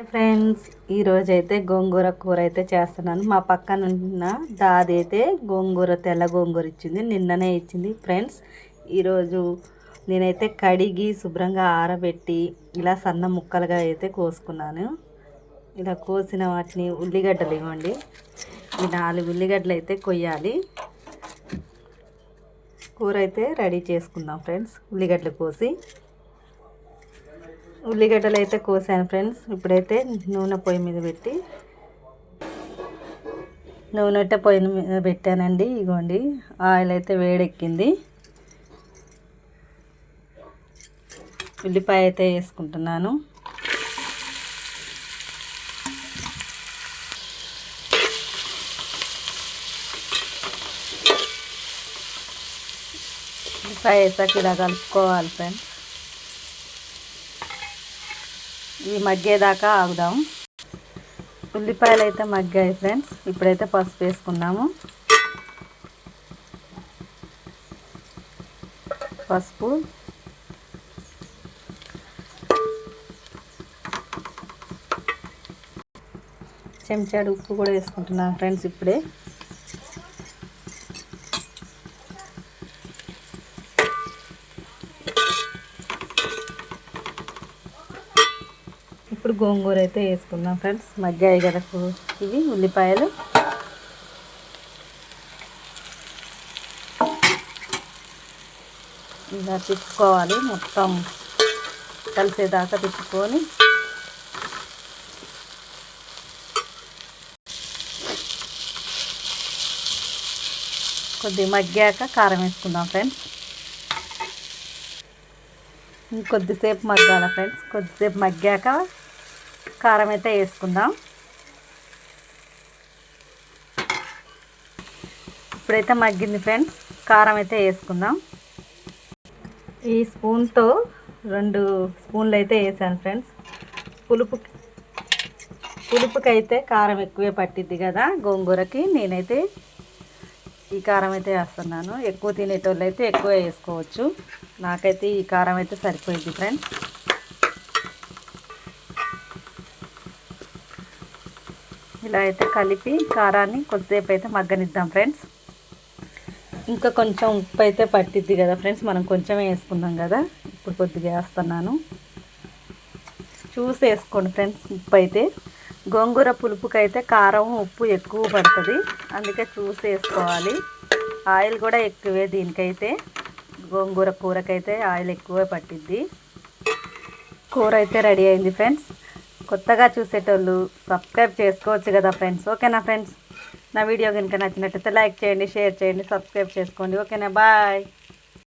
Friends ఈరోజు అయితే గోంగూర కూర అయితే చేస్తున్నాను. మా పక్కన ఉన్న దాది అయితే గోంగూర తెల్ల గోంగూర ఇచ్చింది. నిన్ననే ఇచ్చింది ఫ్రెండ్స్. ఈరోజు నేనైతే కడిగి శుభ్రంగా ఆరబెట్టి ఇలా సన్న ముక్కలుగా అయితే కోసుకున్నాను. ఇలా కోసిన వాటిని ఉల్లిగడ్డలు ఇవ్వండి. ఈ నాలుగు ఉల్లిగడ్డలు అయితే కొయ్యాలి. కూర అయితే రెడీ చేసుకుందాం ఫ్రెండ్స్. ఉల్లిగడ్డలు కోసి ఉల్లిగడ్డలు అయితే కోసాను ఫ్రెండ్స్. ఇప్పుడైతే నూనె పొయ్యి మీద పెట్టి నూనె పొయ్యి మీద పెట్టానండి. ఇగోండి ఆయిల్ అయితే వేడెక్కింది. ఉల్లిపాయ అయితే వేసుకుంటున్నాను. ఉల్లిపాయ వేసాక ఇలా కలుపుకోవాలి ఫ్రెండ్స్. ఇవి మగ్గేదాకా ఆగుదాం. ఉల్లిపాయలు అయితే మగ్గాయి ఫ్రెండ్స్. ఇప్పుడైతే పసుపు వేసుకున్నాము. పసుపు. చెంచాడు ఉప్పు కూడా వేసుకుంటున్నాను ఫ్రెండ్స్ ఇప్పుడే. ఇప్పుడు గోంగూర అయితే వేసుకుందాం ఫ్రెండ్స్. మగ్గాయి కదా ఇవి ఉల్లిపాయలు. ఇలా తిప్పుకోవాలి మొత్తం. కలిసేదాకా తిప్పుకొని. కొద్దిగా మగ్గాక కారం వేసుకుందాం ఫ్రెండ్స్. కొద్దిసేపు మగ్గాల ఫ్రెండ్స్ కొద్దిసేపు మగ్గాక కారం అయితే వేసుకుందాం. ఇప్పుడైతే మగ్గింది ఫ్రెండ్స్ కారం అయితే వేసుకుందాం. ఈ స్పూన్తో రెండు స్పూన్లు అయితే వేసాను ఫ్రెండ్స్ పులుపు పులుపుకి కారం ఎక్కువే పట్టిద్ది కదా గోంగూరకి. నేనైతే ఈ కారం అయితే వేస్తున్నాను. ఎక్కువ తినేటోళ్ళు అయితే ఎక్కువ వేసుకోవచ్చు. నాకైతే ఈ కారం అయితే సరిపోయింది ఫ్రెండ్స్ ఇలా అయితే కలిపి కారాన్ని కొద్దిసేపు అయితే మగ్గనిద్దాం ఫ్రెండ్స్ ఇంకా కొంచెం ఉప్పు అయితే పట్టిద్ది కదా ఫ్రెండ్స్ మనం కొంచెం వేసుకున్నాం కదా ఇప్పుడు కొద్దిగా వేస్తున్నాను. చూసి వేసుకోండి ఫ్రెండ్స్ ఉప్పు అయితే. గోంగూర పులుపుకైతే కారం ఉప్పు ఎక్కువ పడుతుంది. అందుకే చూసి వేసుకోవాలి. ఆయిల్ కూడా ఎక్కువే దీనికైతే. గోంగూర కూరకైతే ఆయిల్ ఎక్కువే పట్టిద్ది. కూర అయితే రెడీ అయింది ఫ్రెండ్స్. కొత్తగా చూసేటోళ్ళు సబ్స్క్రైబ్ చేసుకోవచ్చు కదా ఫ్రెండ్స్. ఓకేనా ఫ్రెండ్స్? నా వీడియో కనుక నచ్చినట్టయితే లైక్ చేయండి షేర్ చేయండి సబ్స్క్రైబ్ చేసుకోండి. ఓకేనా? బాయ్.